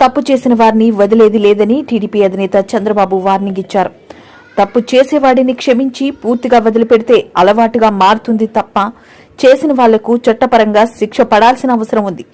తప్పు చేసిన వారిని వదిలేది లేదని టీడీపీ అధినేత చంద్రబాబు వార్నింగ్ ఇచ్చారు. తప్పు చేసేవాడిని క్షమించి పూర్తిగా వదిలిపెడితే అలవాటుగా మారుతుంది తప్ప చేసిన వాళ్ళకు చట్టపరంగా శిక్ష పడాల్సిన అవసరం ఉంది.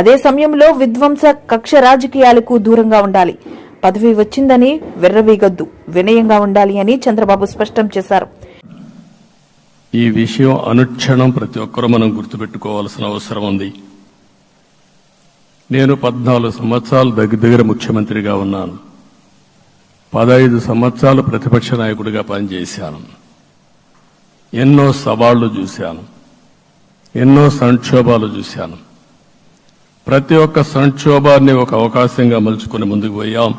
అదే సమయంలో విధ్వంస కక్ష రాజకీయాలకు దూరంగా ఉండాలి. పదవి వచ్చిందని వెర్రవీగొద్దు వినయంగా ఉండాలి అని చంద్రబాబు స్పష్టం చేశారు. ఈ విషయం అనుక్షణం ప్రతి ఒక్కరూ మనం గుర్తుపెట్టుకోవాల్సిన అవసరం ఉంది. నేను పద్నాలుగు సంవత్సరాలు దగ్గర దగ్గర ముఖ్యమంత్రిగా ఉన్నాను. పదహైదు సంవత్సరాలు ప్రతిపక్ష నాయకుడిగా పనిచేశాను. ఎన్నో సవాళ్ళు చూశాను. ఎన్నో సంక్షోభాలు చూశాను. ప్రతి ఒక్క సంక్షోభాన్ని ఒక అవకాశంగా మలుచుకుని ముందుకు పోయాం.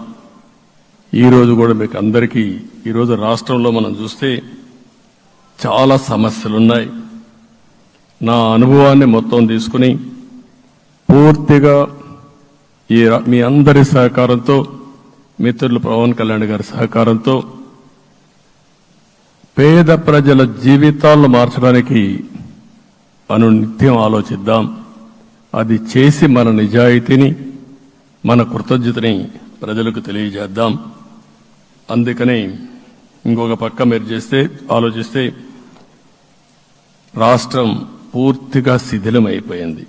ఈ రోజు కూడా మీకు అందరికీ ఈరోజు రాష్ట్రంలో మనం చూస్తే చాలా సమస్యలున్నాయి. నా అనుభవాన్ని మొత్తం తీసుకుని పూర్తిగా ఈ మీ అందరి సహకారంతో మిత్రులు పవన్ కళ్యాణ్ గారి సహకారంతో పేద ప్రజల జీవితాలను మార్చడానికి అను నిత్యం ఆలోచిద్దాం. అది చేసి మన నిజాయితీని మన కృతజ్ఞతని ప్రజలకు తెలియజేద్దాం. అందుకని ఇంకొక పక్క మీరు చేస్తే ఆలోచిస్తే రాష్ట్రం పూర్తిగా శిథిలమైపోయింది.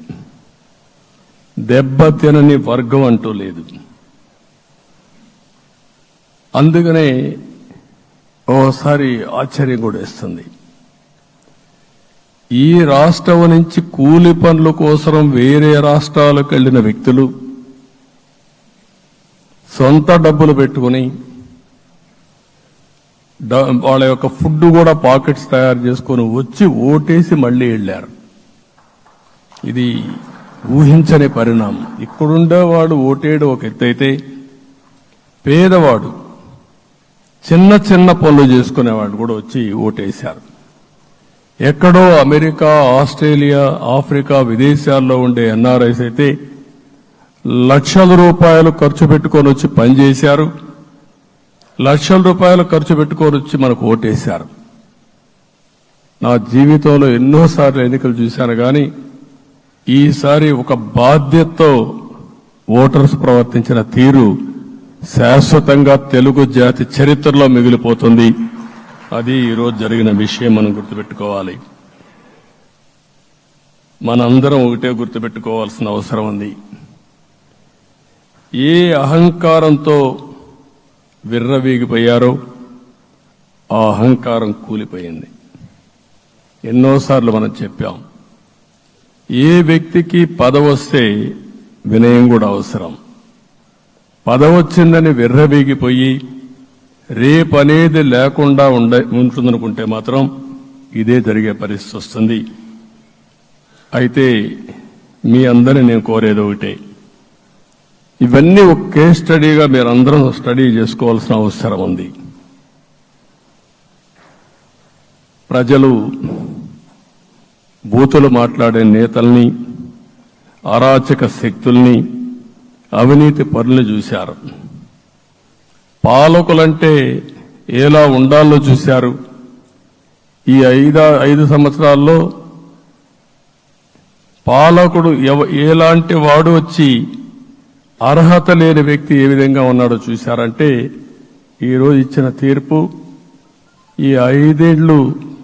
దెబ్బతినని వర్గం అంటూ లేదు. అందుకనే ఓసారి ఆశ్చర్యం కూడా వేస్తుంది. ఈ రాష్ట్రం నుంచి కూలి పనుల కోసం వేరే రాష్ట్రాలకు వెళ్ళిన వ్యక్తులు సొంత డబ్బులు పెట్టుకుని వాళ్ళ యొక్క ఫుడ్ కూడా పాకెట్స్ తయారు చేసుకొని వచ్చి ఓటేసి మళ్ళీ వెళ్ళారు. ఇది ఊహించని పరిణామం. ఇక్కడుండేవాడు ఓటేడు ఒక ఎత్తైతే పేదవాడు చిన్న చిన్న పనులు చేసుకునేవాడు కూడా వచ్చి ఓటేశారు. ఎక్కడో అమెరికా ఆస్ట్రేలియా ఆఫ్రికా విదేశాల్లో ఉండే ఎన్ఆర్ఐస్ అయితే లక్షల రూపాయలు ఖర్చు పెట్టుకొని వచ్చి పనిచేశారు లక్షల రూపాయలు ఖర్చు పెట్టుకొని వచ్చి మనకు ఓటేశారు. నా జీవితంలో ఎన్నోసార్లు ఎన్నికలు చూశాను కానీ ఈసారి ఒక బాధ్యతతో ఓటర్స్ ప్రవర్తించిన తీరు శాశ్వతంగా తెలుగు జాతి చరిత్రలో మిగిలిపోతుంది. అది ఈరోజు జరిగిన విషయం మనం గుర్తుపెట్టుకోవాలి. మనందరం ఒకటే గుర్తుపెట్టుకోవాల్సిన అవసరం ఉంది. ఏ అహంకారంతో విర్రవీగిపోయారో ఆ అహంకారం కూలిపోయింది. ఎన్నోసార్లు మనం చెప్పాం ఏ వ్యక్తికి పదవొస్తే వినయం కూడా అవసరం. పదవొచ్చిందని విర్రబీగిపోయి రేపనేది లేకుండా ఉండ ఉంటుందనుకుంటే మాత్రం ఇదే జరిగే పరిస్థితి వస్తుంది. అయితే మీ అందరిని నేను కోరేది ఒకటే. ఇవన్నీ ఒక కేస్ స్టడీగా మీరందరం స్టడీ చేసుకోవాల్సిన అవసరం ఉంది. ప్రజలు బూతులు మాట్లాడే నేతల్ని అరాచక శక్తుల్ని అవినీతి పనులు చూశారు. పాలకులంటే ఎలా ఉండాలో చూశారు. ఈ ఐదా ఐదు సంవత్సరాల్లో పాలకుడు ఎవ ఎలాంటి వాడు వచ్చి అర్హత లేని వ్యక్తి ఏ విధంగా ఉన్నాడో చూశారంటే ఈరోజు ఇచ్చిన తీర్పు ఈ ఐదేళ్ళు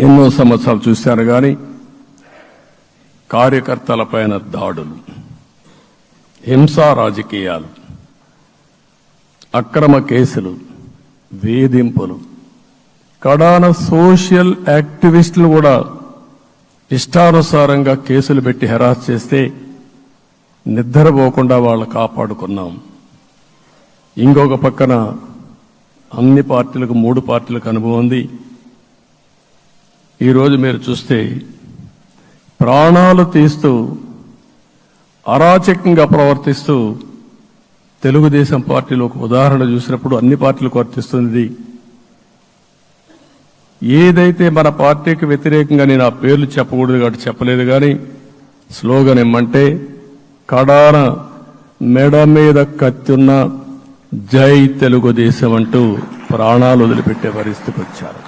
ఎన్నో సంవత్సరాలు చూశాను కానీ కార్యకర్తలపైన దాడులు హింసా రాజకీయాలు అక్రమ కేసులు వేధింపులు. కడాన సోషల్ యాక్టివిస్టులు కూడా ఇష్టానుసారంగా కేసులు పెట్టి హెరాస్ చేస్తే నిద్రపోకుండా వాళ్ళు కాపాడుకున్నాం. ఇంకొక పక్కన అన్ని పార్టీలకు మూడు పార్టీలకు అనుభవం ఉంది. ఈరోజు మీరు చూస్తే ప్రాణాలు తీస్తూ అరాచకంగా ప్రవర్తిస్తూ తెలుగుదేశం పార్టీలో ఒక ఉదాహరణ చూసినప్పుడు అన్ని పార్టీలకు వర్తిస్తుంది. ఏదైతే మన పార్టీకి వ్యతిరేకంగా నేను ఆ పేర్లు చెప్పకూడదు కాబట్టి చెప్పలేదు కానీ స్లోగన్ ఏమంటే కడాన మెడ మీద కత్తున్న జై తెలుగుదేశం అంటూ ప్రాణాలు వదిలిపెట్టే పరిస్థితికి వచ్చారు.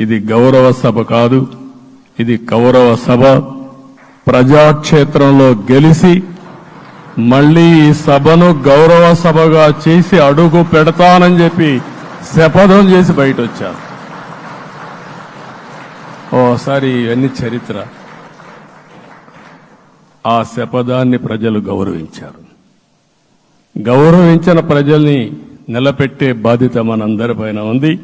ఇది గౌరవ సభ కాదు ఇది కౌరవ సభ. ప్రజాక్షేత్రంలో గెలిచి మళ్ళీ ఈ సభను గౌరవ సభగా చేసి అడుగు పెడతానని చెప్పి శపథం చేసి బయట వచ్చారు ఓసారి ఇవన్నీ చరిత్ర. ఆ శపథాన్ని ప్రజలు గౌరవించారు. గౌరవించిన ప్రజల్ని నిలబెట్టే బాధ్యత మనందరిపైన ఉంది.